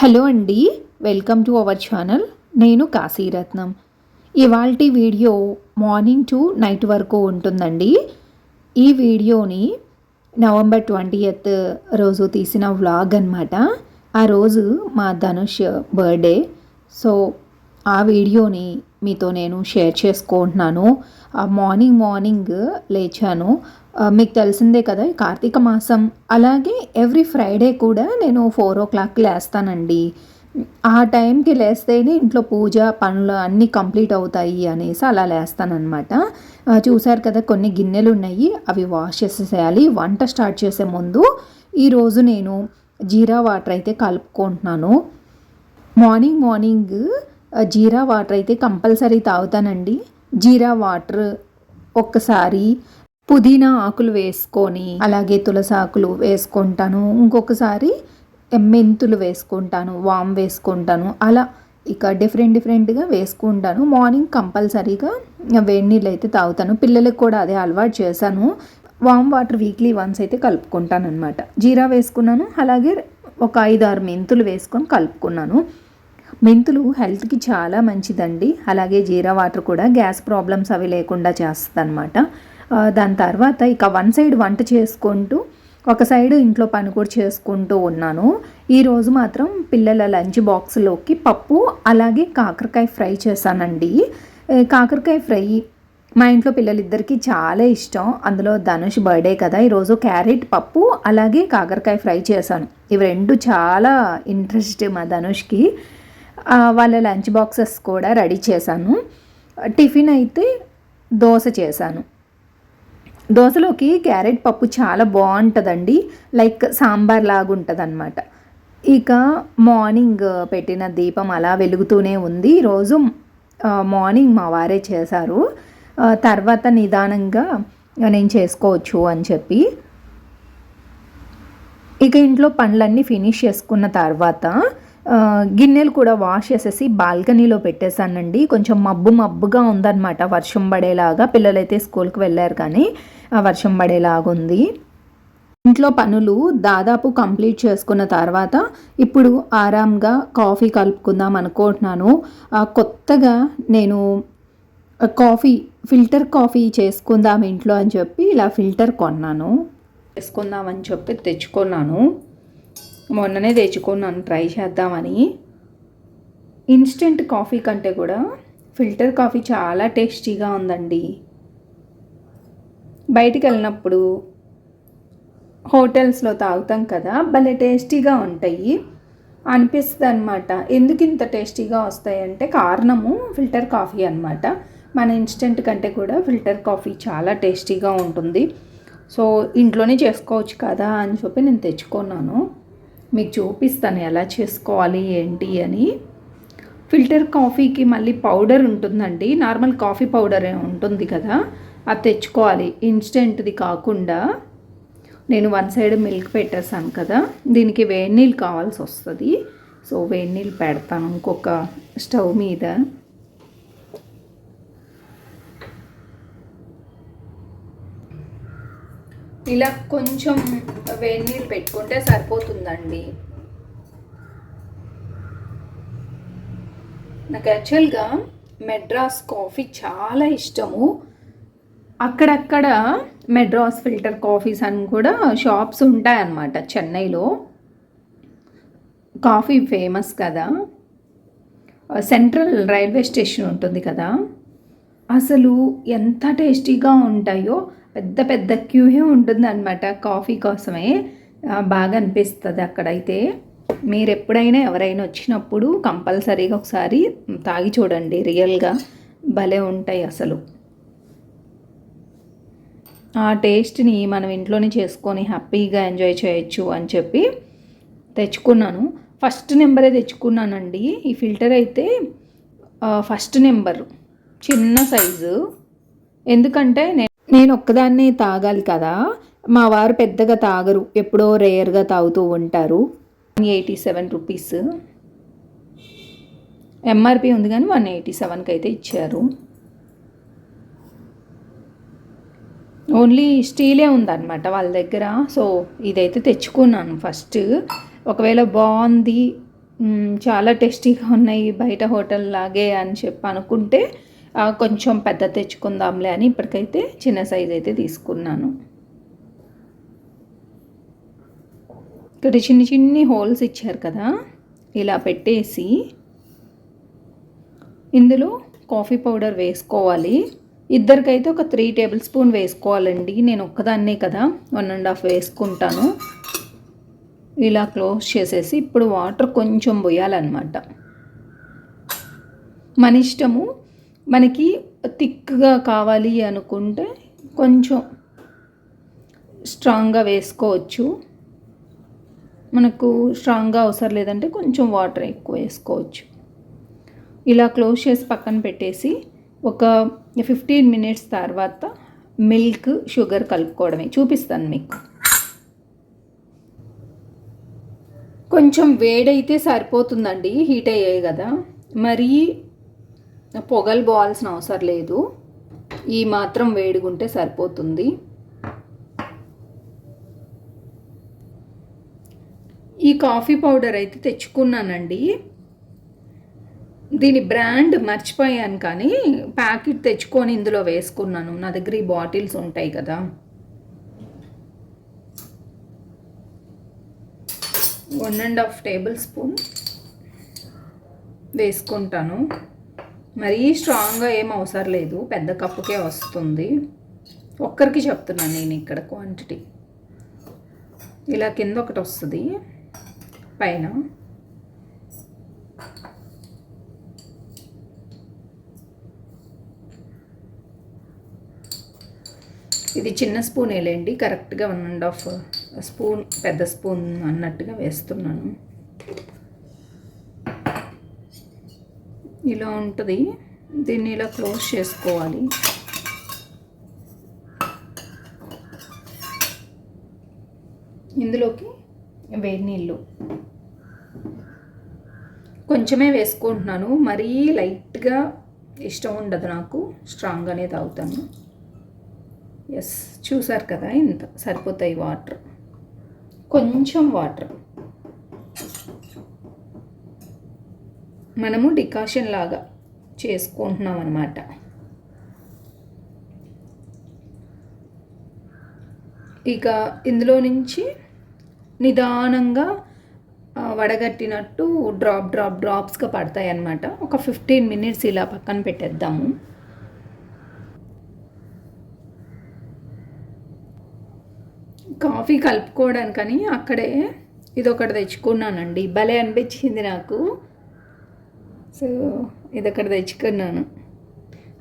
Hello అండి welcome to our channel. నేను కాశీరత్నం. ఇవాళ వీడియో మార్నింగ్ టు నైట్ వరకు ఉంటుందండి. ఈ వీడియోని నవంబర్ ట్వంటీ రోజు తీసిన వ్లాగ్ అనమాట ఆ రోజు మా ధనుష్ బర్త్డే. సో ఆ వీడియోని మీతో నేను షేర్ చేసుకుంటున్నాను. మార్నింగ్ మార్నింగ్ లేచాను. మీకు తెలిసిందే కదా కార్తీక మాసం. అలాగే ఎవ్రీ ఫ్రైడే కూడా నేను ఫోర్ ఓ క్లాక్ లేస్తానండి. ఆ టైంకి లేస్తేనే ఇంట్లో పూజ పనులు అన్నీ కంప్లీట్ అవుతాయి అనేసి అలా లేస్తానమాట చూశారు కదా కొన్ని గిన్నెలు ఉన్నాయి అవి వాష్ చేసేసేయాలి. వంట స్టార్ట్ చేసే ముందు ఈరోజు నేను జీరా వాటర్ అయితే కలుపుకుంటున్నాను. మార్నింగ్ మార్నింగ్ జీరా వాటర్ అయితే కంపల్సరీ తాగుతానండి. జీరా వాటర్ ఒక్కసారి పుదీనా ఆకులు వేసుకొని అలాగే తులసి ఆకులు వేసుకుంటాను. ఇంకొకసారి మెంతులు వేసుకుంటాను వామ్ వేసుకుంటాను. అలా ఇక డిఫరెంట్ డిఫరెంట్గా వేసుకుంటాను. మార్నింగ్ కంపల్సరీగా వేడి నీళ్ళు అయితే తాగుతాను. పిల్లలకు కూడా అదే అలవాటు చేశాను. వామ్ వాటర్ వీక్లీ వన్స్ అయితే కలుపుకుంటాను అనమాట జీరా వేసుకున్నాను అలాగే ఒక ఐదు ఆరు మెంతులు వేసుకొని కలుపుకున్నాను. మెంతులు హెల్త్కి చాలా మంచిదండి. అలాగే జీరా వాటర్ కూడా గ్యాస్ ప్రాబ్లమ్స్ అవి లేకుండా చేస్తుంది అనమాట దాని తర్వాత ఇక వన్ సైడ్ వంట చేసుకుంటూ ఒక సైడ్ ఇంట్లో పని కూడా చేసుకుంటూ ఉన్నాను. ఈరోజు మాత్రం పిల్లల లంచ్ బాక్స్లోకి పప్పు అలాగే కాకరకాయ ఫ్రై చేశానండి. కాకరకాయ ఫ్రై మా ఇంట్లో పిల్లలిద్దరికీ చాలా ఇష్టం. అందులో ధనుష్ బర్త్డే కదా ఈరోజు క్యారెట్ పప్పు అలాగే కాకరకాయ ఫ్రై చేశాను. ఇవి రెండు చాలా ఇంట్రెస్ట్ మా ధనుష్కి. వాళ్ళ లంచ్ బాక్సెస్ కూడా రెడీ చేశాను. టిఫిన్ అయితే దోశ చేశాను. దోశలోకి క్యారెట్ పప్పు చాలా బాగుంటుందండి. లైక్ సాంబార్ లాగుంటుంది అనమాట ఇక మార్నింగ్ పెట్టిన దీపం అలా వెలుగుతూనే ఉంది. రోజు మార్నింగ్ మా వారే చేశారు. తర్వాత నిదానంగా నేను చేసుకోవచ్చు అని చెప్పి. ఇక ఇంట్లో పనులన్నీ ఫినిష్ చేసుకున్న తర్వాత గిన్నెలు కూడా వాష్ చేసేసి బాల్కనీలో పెట్టేశానండి. కొంచెం మబ్బు మబ్బుగా ఉందన్నమాట. వర్షం పడేలాగా పిల్లలైతే స్కూల్కి వెళ్ళారు కానీ వర్షం పడేలాగా ఉంది. ఇంట్లో పనులు దాదాపు కంప్లీట్ చేసుకున్న తర్వాత ఇప్పుడు ఆరాంగా కాఫీ కలుపుకుందాం అనుకుంటున్నాను. కొత్తగా నేను కాఫీ ఫిల్టర్ కాఫీ చేసుకుందాం ఇంట్లో అని చెప్పి ఇలా ఫిల్టర్ కొన్నాను. చేసుకుందామని చెప్పి తెచ్చుకున్నాను. మొన్ననే తెచ్చుకున్నాను ట్రై చేద్దామని. ఇన్స్టెంట్ కాఫీ కంటే కూడా ఫిల్టర్ కాఫీ చాలా టేస్టీగా ఉందండి. బయటికి వెళ్ళినప్పుడు హోటల్స్లో తాగుతాం కదా భలే టేస్టీగా ఉంటాయి. అనిపిస్తుంది అనమాట ఎందుకు ఇంత టేస్టీగా వస్తాయంటే కారణము ఫిల్టర్ కాఫీ అనమాట మన ఇన్స్టెంట్ కంటే కూడా ఫిల్టర్ కాఫీ చాలా టేస్టీగా ఉంటుంది. సో ఇంట్లోనే చేసుకోవచ్చు కదా అని చెప్పి నేను తెచ్చుకున్నాను. మీకు చూపిస్తాను ఎలా చేసుకోవాలి ఏంటి అని. ఫిల్టర్ కాఫీకి మళ్ళీ పౌడర్ ఉంటుందండి. నార్మల్ కాఫీ పౌడర్ ఉంటుంది కదా అది తెచ్చుకోవాలి. ఇన్స్టెంట్ది కాకుండా నేను వన్ సైడ్ మిల్క్ పెట్టేసాను కదా దీనికి వేడి నీళ్ళు కావాల్సి వస్తుంది. సో వేడి నీళ్ళు పెడతాను ఇంకొక స్టవ్ మీద. ఇలా కొంచెం వేడి నీళ్ళు పెట్టుకుంటే సరిపోతుందండి. నాకు యాక్చువల్గా మెడ్రాస్ కాఫీ చాలా ఇష్టము. అక్కడక్కడ మెడ్రాస్ ఫిల్టర్ కాఫీస్ అని కూడా షాప్స్ ఉంటాయన్నమాట చెన్నైలో. కాఫీ ఫేమస్ కదా. సెంట్రల్ రైల్వే స్టేషన్ ఉంటుంది కదా. అసలు ఎంత టేస్టీగా ఉంటాయో పెద్ద పెద్ద క్యూహే ఉంటుందన్నమాట. కాఫీ కోసమే. బాగా అనిపిస్తుంది అక్కడైతే. మీరు ఎప్పుడైనా ఎవరైనా వచ్చినప్పుడు కంపల్సరీగా ఒకసారి తాగి చూడండి. రియల్గా భలే ఉంటాయి అసలు. ఆ టేస్ట్ని మనం ఇంట్లోనే చేసుకొని హ్యాపీగా ఎంజాయ్ చేయొచ్చు అని చెప్పి తెచ్చుకున్నాను. ఫస్ట్ నెంబరే తెచ్చుకున్నానండి. ఈ ఫిల్టర్ అయితే ఫస్ట్ నెంబర్. చిన్న సైజు. ఎందుకంటే నేను నేను ఒక్కదాన్నే తాగాలి కదా. మా వారు పెద్దగా తాగరు. ఎప్పుడో రేయర్గా తాగుతూ ఉంటారు. Eighty seven rupees. ఎంఆర్పి ఉంది కానీ వన్ ఎయిటీ సెవెన్కి అయితే ఇచ్చారు. ఓన్లీ స్టీలే ఉందన్నమాట వాళ్ళ దగ్గర. సో ఇదైతే తెచ్చుకున్నాను ఫస్ట్. ఒకవేళ బాగుంది చాలా టేస్టీగా ఉన్నాయి బయట హోటల్ లాగే అని చెప్పి అనుకుంటే కొంచెం పెద్ద తెచ్చుకుందాంలే అని ఇప్పటికైతే చిన్న సైజ్ అయితే తీసుకున్నాను. ఇక్కడ చిన్ని చిన్ని హోల్స్ ఇచ్చారు కదా ఇలా పెట్టేసి ఇందులో కాఫీ పౌడర్ వేసుకోవాలి. ఇద్దరికైతే ఒక త్రీ టేబుల్ స్పూన్ వేసుకోవాలండి. నేను ఒక్కదాన్నే కదా వన్ అండ్ హాఫ్ వేసుకుంటాను. ఇలా క్లోజ్ చేసేసి ఇప్పుడు వాటర్ కొంచెం పోయాలన్నమాట. మన ఇష్టము మనకి థిక్గా కావాలి అనుకుంటే కొంచెం స్ట్రాంగ్గా వేసుకోవచ్చు. మనకు స్ట్రాంగ్గా అవసరం లేదంటే కొంచెం వాటర్ ఎక్కువ వేసుకోవచ్చు. ఇలా క్లోజ్ చేసి పక్కన పెట్టేసి ఒక ఫిఫ్టీన్ మినిట్స్ తర్వాత మిల్క్ షుగర్ కలుపుకోవడమే. చూపిస్తాను మీకు. కొంచెం వేడైతే సరిపోతుందండి హీట్ అయ్యాయి కదా. మరీ పొగలు పోవాల్సిన అవసరం లేదు. ఈ మాత్రం వేడిగుంటే సరిపోతుంది. ఈ కాఫీ పౌడర్ అయితే తెచ్చుకున్నానండి. దీని బ్రాండ్ మర్చిపోయాను కానీ ప్యాకెట్ తెచ్చుకొని ఇందులో వేసుకున్నాను. నా దగ్గర ఈ బాటిల్స్ ఉంటాయి కదా. One and half tablespoon వేసుకుంటాను. మరీ స్ట్రాంగ్గా ఏం అవసరం లేదు. పెద్ద కప్పుకే వస్తుంది. ఒక్కరికి చెప్తున్నాను నేను ఇక్కడ క్వాంటిటీ ఇలా కింద ఒకటి వస్తుంది. పైన. ఇది చిన్న స్పూన్ వేలేండి కరెక్ట్గా వన్ అండ్ హాఫ్ స్పూన్ పెద్ద స్పూన్ అన్నట్టుగా వేస్తున్నాను. ఇలా ఉంటుంది. దీన్ని ఇలా క్లోజ్ చేసుకోవాలి. ఇందులోకి వేడి నీళ్ళు. కొంచెమే వేసుకుంటున్నాను. మరీ లైట్గా ఇష్టం ఉండదు నాకు. స్ట్రాంగ్గానే తాగుతాను. ఎస్ చూసారు కదా ఇంత సరిపోతాయి వాటర్. కొంచెం వాటర్. మనము డికాషన్ లాగా చేసుకుంటున్నాం అనమాట ఇక ఇందులో నుంచి నిదానంగా వడగట్టినట్టు డ్రాప్ డ్రాప్ డ్రాప్స్గా పడతాయి అన్నమాట ఒక ఫిఫ్టీన్ మినిట్స్ ఇలా పక్కన పెట్టేద్దాము. కాఫీ కలుపుకోవడానికని అక్కడే ఇది ఒకటి తెచ్చుకున్నానండి. భలే అనిపించింది నాకు. సో ఇది అక్కడ తెచ్చుకున్నాను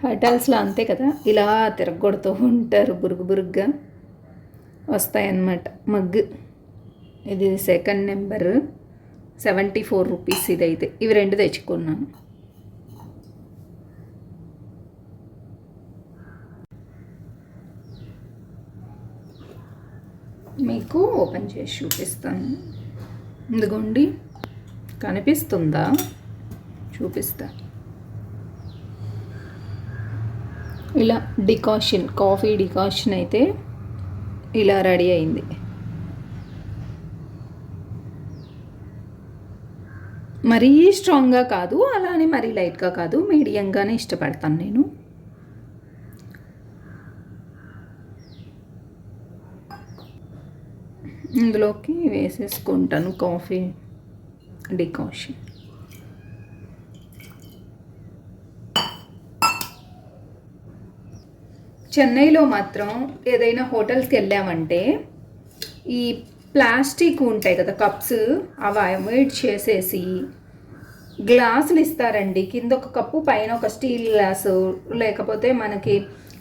హోటల్స్లో అంతే కదా ఇలా తిరగొడుతూ ఉంటారు బురుగు బురుగ్గా. వస్తాయన్నమాట మగ్గు. ఇది second number seventy four rupees ఇదైతే. ఇవి రెండు తెచ్చుకున్నాను. మీకు ఓపెన్ చేసి చూపిస్తాను. ఇదిగోండి. కనిపిస్తుందా? చూపిస్తా. ఇలా డికాషన్ కాఫీ డికాషన్ అయితే ఇలా రెడీ అయింది. మరీ స్ట్రాంగ్గా కాదు అలానే మరీ లైట్గా కాదు మీడియంగానే ఇష్టపడతాను నేను. ఇందులోకి వేసేసుకుంటాను కాఫీ డికాషన్. చెన్నైలో మాత్రం ఏదైనా హోటల్స్కి వెళ్ళామంటే ఈ ప్లాస్టిక్ ఉంటాయి కదా కప్స్ అవి అవాయిడ్ చేసేసి గ్లాసులు ఇస్తారండి. కింద ఒక కప్పు పైన ఒక స్టీల్ గ్లాసు లేకపోతే మనకి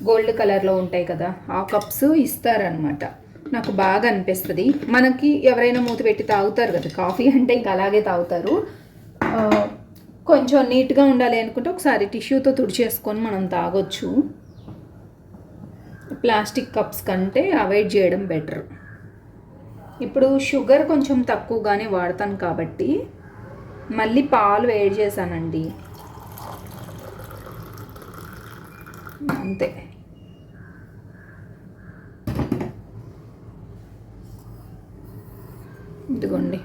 గోల్డ్ కలర్లో ఉంటాయి కదా ఆ కప్స్ ఇస్తారనమాట నాకు బాగా అనిపిస్తుంది. మనకి ఎవరైనా మూత పెట్టి తాగుతారు కదా కాఫీ అంటే ఇంకా అలాగే తాగుతారు. కొంచెం నీట్గా ఉండాలి అనుకుంటే ఒకసారి టిష్యూతో తుడిచేసుకొని మనం తాగొచ్చు. ప్లాస్టిక్ కప్స్ కంటే అవాయిడ్ చేయడం బెటర్. ఇప్పుడు షుగర్ కొంచెం తక్కువగానే వాడతాను కాబట్టి మళ్ళీ పాలు వేడి చేశానండి. అంతే. ఇదిగోండి.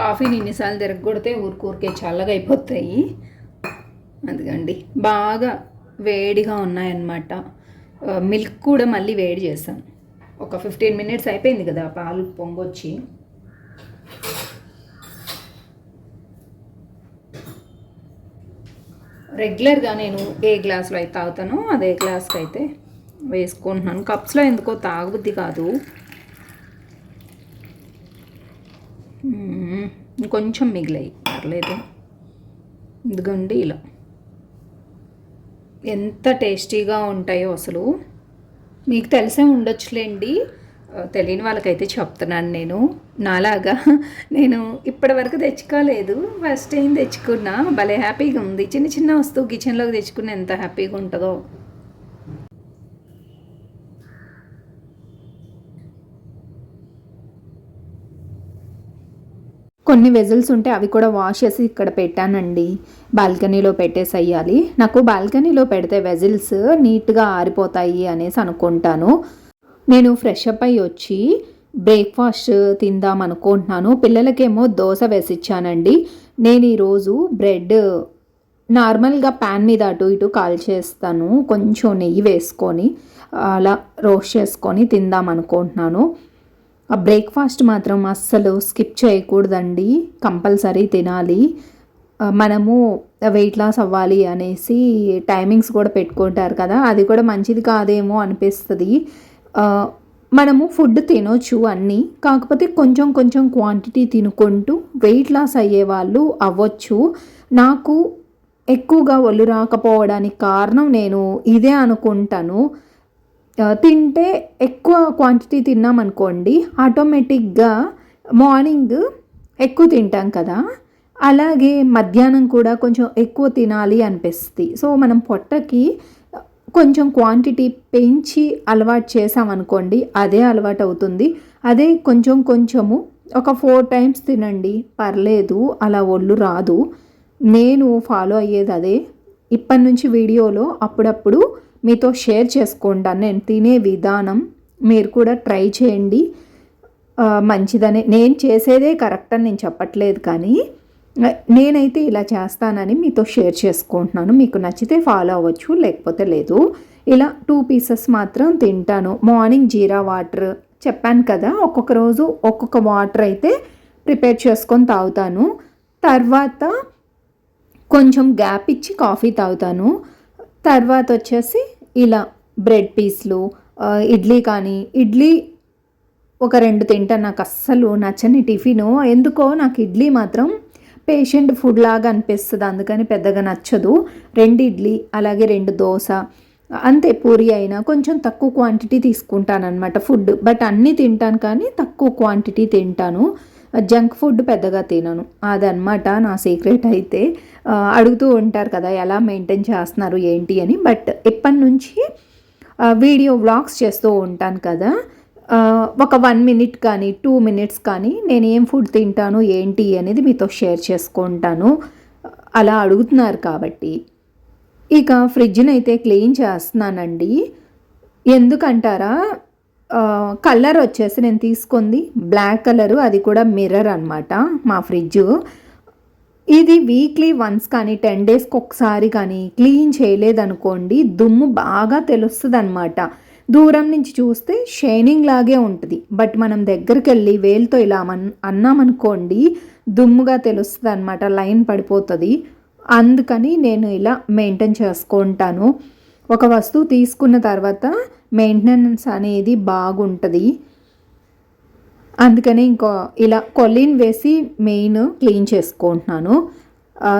కాఫీని ఇన్నిసార్లు తిరగొడితే ఊరికూరికే చల్లగా అయిపోతాయి అందుకండి బాగా వేడిగా ఉన్నాయన్నమాట. మిల్క్ కూడా మళ్ళీ వేడి చేశాను ఒక ఫిఫ్టీన్ మినిట్స్ అయిపోయింది కదా పాలు పొంగొచ్చి. రెగ్యులర్గా నేను ఏ గ్లాస్లో అయితే తాగుతానో అదే గ్లాస్కి అయితే వేసుకుంటున్నాను. కప్స్లో ఎందుకో తాగుద్ది కాదు. ఇంకొంచెం మిగిలాయి. పర్లేదు. ఇదిగోండి ఇలా. ఎంత టేస్టీగా ఉంటాయో అసలు. మీకు తెలిసే ఉండొచ్చులేండి. తెలియని వాళ్ళకైతే చెప్తున్నాను నేను. నాలాగా నేను ఇప్పటివరకు తెచ్చుకోలేదు. ఫస్ట్ టైం తెచ్చుకున్నా. భలే హ్యాపీగా ఉంది. చిన్న చిన్న వస్తువు కిచెన్లోకి తెచ్చుకున్న ఎంత హ్యాపీగా ఉంటుందో. కొన్ని వెజల్స్ ఉంటే అవి కూడా వాష్ చేసి ఇక్కడ పెట్టానండి. బాల్కనీలో పెట్టేసేయాలి. నాకు బాల్కనీలో పెడితే వెజిల్స్ నీట్గా ఆరిపోతాయి అనేసి అనుకుంటాను. నేను ఫ్రెష్ అప్ అయ్యి వచ్చి బ్రేక్ఫాస్ట్ తిందాం అనుకుంటున్నాను. పిల్లలకేమో దోశ వేసిచ్చానండి నేను ఈరోజు బ్రెడ్ నార్మల్గా ప్యాన్ మీద అటు ఇటు కాల్చేస్తాను. కొంచెం నెయ్యి వేసుకొని అలా రోస్ట్ చేసుకొని తిందాం అనుకుంటున్నాను. ఆ బ్రేక్ఫాస్ట్ మాత్రం అస్సలు స్కిప్ చేయకూడదండి. కంపల్సరీ తినాలి. మనము వెయిట్ లాస్ అవ్వాలి అనేసి టైమింగ్స్ కూడా పెట్టుకుంటారు కదా. అది కూడా మంచిది కాదేమో అనిపిస్తుంది. మనము ఫుడ్ తినొచ్చు అన్నీ. కాకపోతే కొంచెం కొంచెం క్వాంటిటీ తినుకుంటూ వెయిట్ లాస్ అయ్యే వాళ్ళు అవ్వచ్చు. నాకు ఎక్కువగా ఒళ్ళు రాకపోవడానికి కారణం నేను ఇదే అనుకుంటాను. తింటే ఎక్కువ క్వాంటిటీ తిన్నామనుకోండి ఆటోమేటిక్గా మార్నింగ్ ఎక్కువ తింటాం కదా. అలాగే మధ్యాహ్నం కూడా కొంచెం ఎక్కువ తినాలి అనిపిస్తుంది. సో మనం పొట్టకి కొంచెం క్వాంటిటీ పెంచి అలవాటు చేసామనుకోండి అదే అలవాటు అవుతుంది. అదే కొంచెం కొంచెము ఒక ఫోర్ టైమ్స్ తినండి పర్లేదు అలా ఒళ్ళు రాదు. నేను ఫాలో అయ్యేది అదే. ఇప్పటి నుంచి వీడియోలో అప్పుడప్పుడు మీతో షేర్ చేసుకుంటాను నేను తినే విధానం మీరు కూడా ట్రై చేయండి. మంచిదని. నేను చేసేదే కరెక్ట్ అని నేను చెప్పట్లేదు కానీ నేనైతే ఇలా చేస్తానని మీతో షేర్ చేసుకుంటున్నాను. మీకు నచ్చితే ఫాలో అవ్వచ్చు లేకపోతే లేదు. ఇలా టూ పీసెస్ మాత్రం తింటాను. మార్నింగ్ జీరా వాటర్ చెప్పాను కదా ఒక్కొక్క రోజు ఒక్కొక్క వాటర్ అయితే ప్రిపేర్ చేసుకొని తాగుతాను. తర్వాత కొంచెం గ్యాప్ ఇచ్చి కాఫీ తాగుతాను. తర్వాత వచ్చేసి ఇలా బ్రెడ్ పీస్లు ఇడ్లీ కానీ ఇడ్లీ ఒక రెండు తింటాను నాకు అస్సలు నచ్చని టిఫిను. ఎందుకో నాకు ఇడ్లీ మాత్రం పేషెంట్ ఫుడ్ లాగా అనిపిస్తుంది. అందుకని పెద్దగా నచ్చదు. రెండు ఇడ్లీ అలాగే రెండు దోశ అంతే పూరి అయినా కొంచెం తక్కువ క్వాంటిటీ తీసుకుంటాను అనమాట ఫుడ్. బట్ అన్నీ తింటాను కానీ తక్కువ క్వాంటిటీ తింటాను. జంక్ ఫుడ్ పెద్దగా తినను. అదనమాట నా సీక్రెట్ అయితే. అడుగుతూ ఉంటారు కదా ఎలా మెయింటైన్ చేస్తున్నారు ఏంటి అని. బట్ ఇప్పటి నుంచి వీడియో వ్లాగ్స్ చేస్తూ ఉంటాను కదా. ఒక వన్ మినిట్ కానీ టూ మినిట్స్ కానీ నేను ఏం ఫుడ్ తింటాను ఏంటి అనేది మీతో షేర్ చేసుకుంటాను. అలా అడుగుతున్నారు కాబట్టి. ఇక ఫ్రిడ్జ్ని అయితే క్లీన్ చేస్తున్నానండి. ఎందుకంటారా? కలర్ వచ్చేసి నేను తీసుకుంది. బ్లాక్ కలరు అది కూడా మిర్రర్ అనమాట మా ఫ్రిడ్జ్. ఇది వీక్లీ వన్స్ కానీ టెన్ డేస్కి ఒకసారి కానీ క్లీన్ చేయలేదనుకోండి దుమ్ము బాగా తెలుస్తుంది అనమాట దూరం నుంచి చూస్తే షైనింగ్ లాగే ఉంటుంది. బట్ మనం దగ్గరికి వెళ్ళి వేలుతో ఇలా మన్ అన్నామనుకోండి దుమ్ముగా తెలుస్తుంది అనమాట లైన్ పడిపోతుంది. అందుకని నేను ఇలా మెయింటైన్ చేసుకుంటాను. ఒక వస్తువు తీసుకున్న తర్వాత మెయింటెనెన్స్ అనేది బాగుంటుంది. అందుకని ఇంకో ఇలా కొల్లిన్ వేసి మెయిన్ క్లీన్ చేసుకుంటున్నాను.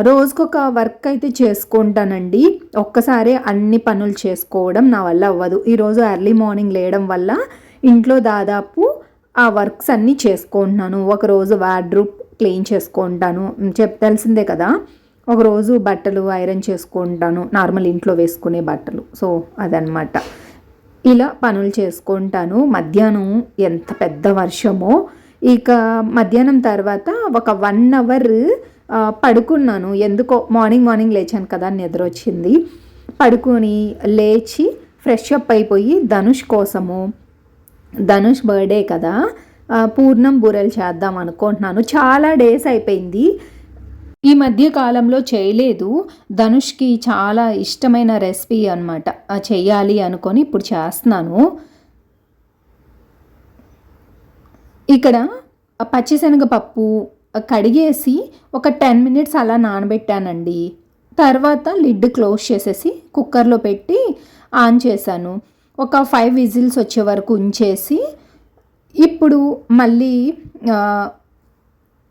రోజుకొక వర్క్ అయితే చేసుకుంటానండి. ఒక్కసారి అన్ని పనులు చేసుకోవడం నా వల్ల అవ్వదు. ఈరోజు ఎర్లీ మార్నింగ్ లేయడం వల్ల ఇంట్లో దాదాపు ఆ వర్క్స్ అన్నీ చేసుకుంటున్నాను. ఒకరోజు వార్డ్రూప్ క్లీన్ చేసుకుంటాను. చెప్ తెలిసిందే కదా. ఒకరోజు బట్టలు ఐరన్ చేసుకుంటాను. నార్మల్ ఇంట్లో వేసుకునే బట్టలు. సో అదనమాట ఇలా పనులు చేసుకుంటాను. మధ్యాహ్నం ఎంత పెద్ద వర్షమో ఇక మధ్యాహ్నం తర్వాత ఒక వన్ అవర్ పడుకున్నాను. ఎందుకో మార్నింగ్ మార్నింగ్ లేచాను కదా నిద్ర వచ్చింది. పడుకొని లేచి ఫ్రెష్ అప్ అయిపోయి ధనుష్ కోసము ధనుష్ బర్త్డే కదా పూర్ణం బూరెలు చేద్దాం అనుకుంటున్నాను. చాలా డేస్ అయిపోయింది. ఈ మధ్య కాలంలో చేయలేదు. ధనుష్కి చాలా ఇష్టమైన రెసిపీ అనమాట చేయాలి అనుకొని ఇప్పుడు చేస్తున్నాను. ఇక్కడ పచ్చిశనగపప్పు కడిగేసి ఒక టెన్ మినిట్స్ అలా నానబెట్టానండి. తర్వాత లిడ్ క్లోజ్ చేసేసి కుక్కర్లో పెట్టి ఆన్ చేశాను. ఒక ఫైవ్ విజిల్స్ వచ్చే వరకు ఉంచేసి ఇప్పుడు మళ్ళీ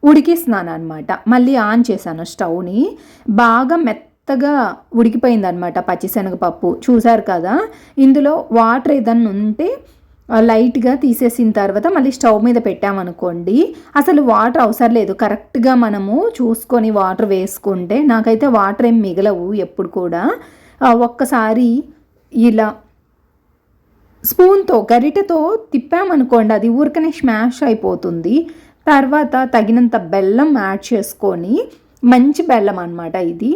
ఉడికిస్తున్నాను అనమాట మళ్ళీ ఆన్ చేశాను స్టవ్ని. బాగా మెత్తగా ఉడికిపోయిందనమాట పచ్చిశనగపప్పు. చూసారు కదా? ఇందులో వాటర్ ఏదన్నా ఉంటే లైట్గా తీసేసిన తర్వాత మళ్ళీ స్టవ్ మీద పెట్టామనుకోండి అసలు వాటర్ అవసరం లేదు. కరెక్ట్గా మనము చూసుకొని వాటర్ వేసుకుంటే నాకైతే వాటర్ ఏం మిగలవు ఎప్పుడు కూడా. ఒక్కసారి ఇలా స్పూన్తో గరిటెతో తిప్పామనుకోండి అది ఊరికనే స్మాష్ అయిపోతుంది. తర్వాత తగినంత బెల్లం యాడ్ చేసుకొని మంచి బెల్లం అనమాట ఇది.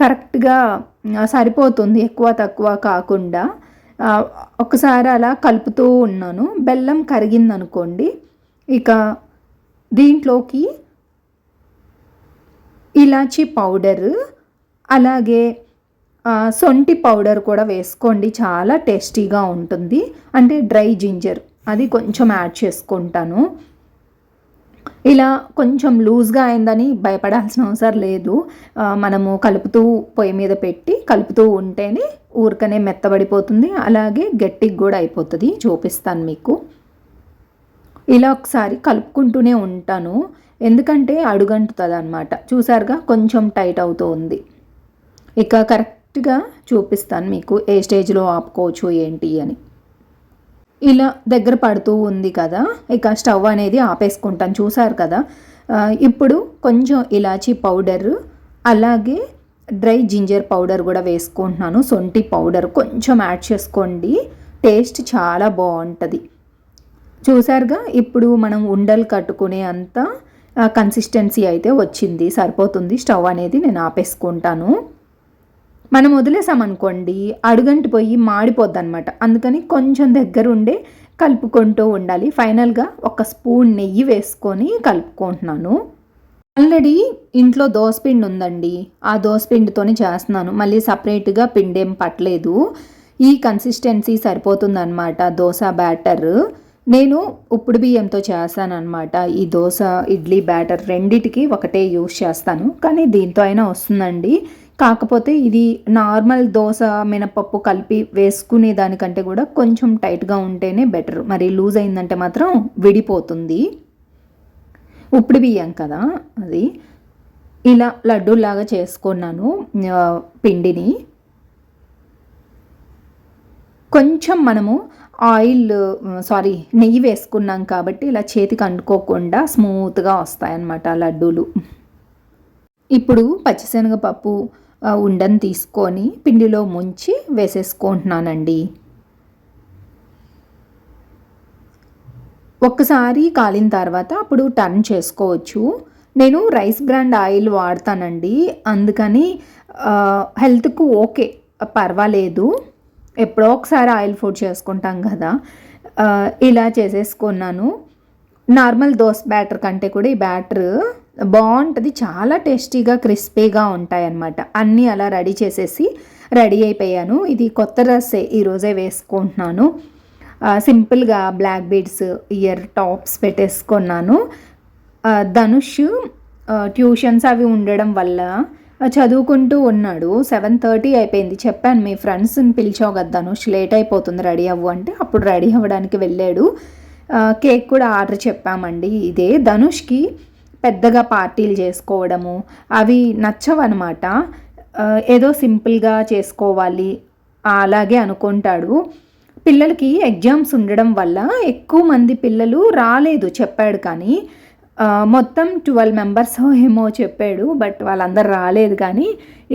కరెక్ట్గా సరిపోతుంది ఎక్కువ తక్కువ కాకుండా. ఒకసారి అలా కలుపుతూ ఉన్నాను. బెల్లం కరిగిందనుకోండి ఇక దీంట్లోకి ఇలాచీ పౌడర్ అలాగే సొంటి పౌడర్ కూడా వేసుకోండి. చాలా టేస్టీగా ఉంటుంది. అంటే డ్రై జింజర్ అది కొంచెం యాడ్ చేసుకుంటాను. ఇలా కొంచెం లూజ్గా అయిందని భయపడాల్సిన అవసరం లేదు. మనము కలుపుతూ పొయ్యి మీద పెట్టి కలుపుతూ ఉంటేనే ఊరికనే మెత్తబడిపోతుంది. అలాగే గట్టికి కూడా అయిపోతుంది. చూపిస్తాను మీకు. ఇలా ఒకసారి కలుపుకుంటూనే ఉంటాను. ఎందుకంటే అడుగంటుతుంది అనమాట చూసారుగా? కొంచెం టైట్ అవుతూ ఉంది. ఇక కరెక్ట్గా చూపిస్తాను మీకు ఏ స్టేజ్లో ఆపుకోవచ్చు ఏంటి అని. ఇలా దగ్గర పడుతూ ఉంది కదా ఇక స్టవ్ అనేది ఆపేసుకుంటాను. చూసారు కదా? ఇప్పుడు కొంచెం ఇలాచీ పౌడర్ అలాగే డ్రై జింజర్ పౌడర్ కూడా వేసుకుంటున్నాను. సొంటి పౌడర్ కొంచెం యాడ్ చేసుకోండి. టేస్ట్ చాలా బాగుంటుంది. చూసారుగా? ఇప్పుడు మనం ఉండలు కట్టుకునే అంత కన్సిస్టెన్సీ అయితే వచ్చింది. సరిపోతుంది. స్టవ్ అనేది నేను ఆపేసుకుంటాను. మనం వదిలేసామనుకోండి అడుగంటి పోయి మాడిపోద్ది అనమాట అందుకని కొంచెం దగ్గర ఉండే కలుపుకుంటూ ఉండాలి. ఫైనల్గా ఒక స్పూన్ నెయ్యి వేసుకొని కలుపుకుంటున్నాను. ఆల్రెడీ ఇంట్లో దోసపిండి ఉందండి. ఆ దోసపిండితోనే చేస్తున్నాను. మళ్ళీ సపరేట్గా పిండి ఏం పట్టలేదు. ఈ కన్సిస్టెన్సీ సరిపోతుందన్నమాట దోశ బ్యాటర్. నేను ఉప్పుడు బియ్యంతో చేస్తానన్నమాట ఈ దోశ ఇడ్లీ బ్యాటర్ రెండిటికి ఒకటే యూస్ చేస్తాను. కానీ దీంతో అయినా వస్తుందండి. కాకపోతే ఇది నార్మల్ దోశ మినపప్పు కలిపి వేసుకునే దానికంటే కూడా కొంచెం టైట్గా ఉంటేనే బెటర్. మరి లూజ్ అయిందంటే మాత్రం విడిపోతుంది. ఉప్పుడు బియ్యం కదా అది. ఇలా లడ్డూలాగా చేసుకున్నాను పిండిని. కొంచెం మనము ఆయిల్ సారీ నెయ్యి వేసుకున్నాం కాబట్టి ఇలా చేతికి అంటుకోకుండా స్మూత్గా వస్తాయన్నమాట లడ్డూలు. ఇప్పుడు పచ్చిశనగపప్పు ఉండని తీసుకొని పిండిలో ముంచి వేసేసుకుంటున్నానండి. ఒక్కసారి కాలిన తర్వాత అప్పుడు టర్న్ చేసుకోవచ్చు. నేను రైస్ బ్రాండ్ ఆయిల్ వాడతానండి. అందుకని హెల్త్కు ఓకే పర్వాలేదు. ఎప్పుడో ఒకసారి ఆయిల్ ఫుడ్ చేసుకుంటాం కదా. ఇలా చేసేసుకున్నాను. నార్మల్ దోశ బ్యాటర్ కంటే కూడా ఈ బ్యాటర్ బాగుంటుంది. చాలా టేస్టీగా క్రిస్పీగా ఉంటాయి అన్నమాట అన్నీ అలా రెడీ చేసేసి రెడీ అయిపోయాను. ఇది కొత్త డ్రెస్సే ఈరోజే వేసుకుంటున్నాను. సింపుల్గా బ్లాక్ బీడ్స్ ఇయర్ టాప్స్ పెట్టేసుకున్నాను. ధనుష్ ట్యూషన్స్ అవి ఉండడం వల్ల చదువుకుంటూ ఉన్నాడు. సెవెన్ థర్టీ అయిపోయింది. చెప్పాను మీ ఫ్రెండ్స్ని పిలిచావు కదా ధనుష్ లేట్ అయిపోతుంది రెడీ అవ్వు అంటే అప్పుడు రెడీ అవ్వడానికి వెళ్ళాడు. కేక్ కూడా ఆర్డర్ చెప్పామండి. ఇదే ధనుష్కి పెద్దగా పార్టీలు చేసుకోవడము అవి నచ్చవన్నమాట. ఏదో సింపుల్గా చేసుకోవాలి అలాగే అనుకుంటాడు. పిల్లలకి ఎగ్జామ్స్ ఉండడం వల్ల ఎక్కువ మంది పిల్లలు రాలేదు చెప్పాడు కానీ. మొత్తం ట్వెల్వ్ మెంబర్స్ ఏమో చెప్పాడు బట్ వాళ్ళందరూ రాలేదు కానీ.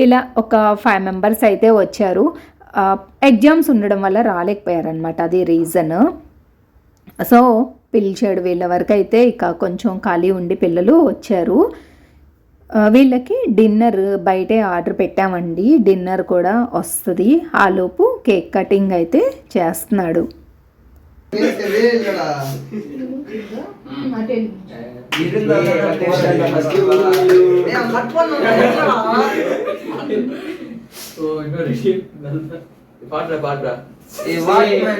ఇలా ఒక ఫైవ్ మెంబర్స్ అయితే వచ్చారు. ఎగ్జామ్స్ ఉండడం వల్ల రాలేకపోయారనమాట అది రీజన్. సో పిలిచాడు వీళ్ళ వరకు అయితే ఇక కొంచెం ఖాళీ ఉండి పిల్లలు వచ్చారు. వీళ్ళకి డిన్నర్ బయటే ఆర్డర్ పెట్టామండి. డిన్నర్ కూడా వస్తుంది. ఆలోపు కేక్ కటింగ్ అయితే చేస్తున్నాడు. Hey, what man?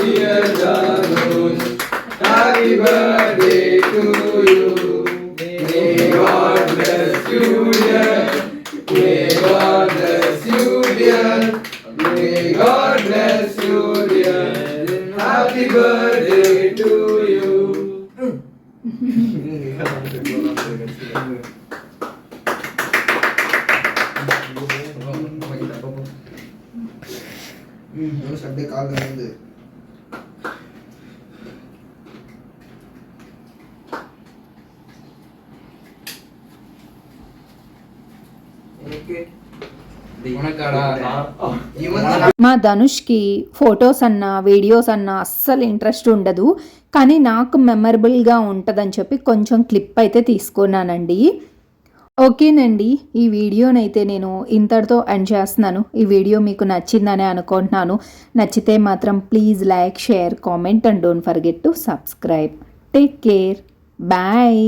birthday to you. May God bless you, dear. May God bless you, dear. May God bless you, dear. Happy birthday to you. அப்படியே கால் வந்து మా ధనుష్కి ఫొటోస్ అన్న వీడియోస్ అన్న అస్సలు ఇంట్రెస్ట్ ఉండదు. కానీ నాకు మెమరబుల్గా ఉంటుందని చెప్పి కొంచెం క్లిప్ అయితే తీసుకున్నానండి. ఓకేనండి ఈ వీడియోనైతే నేను ఇంతటితో ఎండ్ చేస్తున్నాను. ఈ వీడియో మీకు నచ్చిందని అనుకుంటున్నాను. నచ్చితే మాత్రం please like share comment and don't forget to subscribe. Take care. Bye.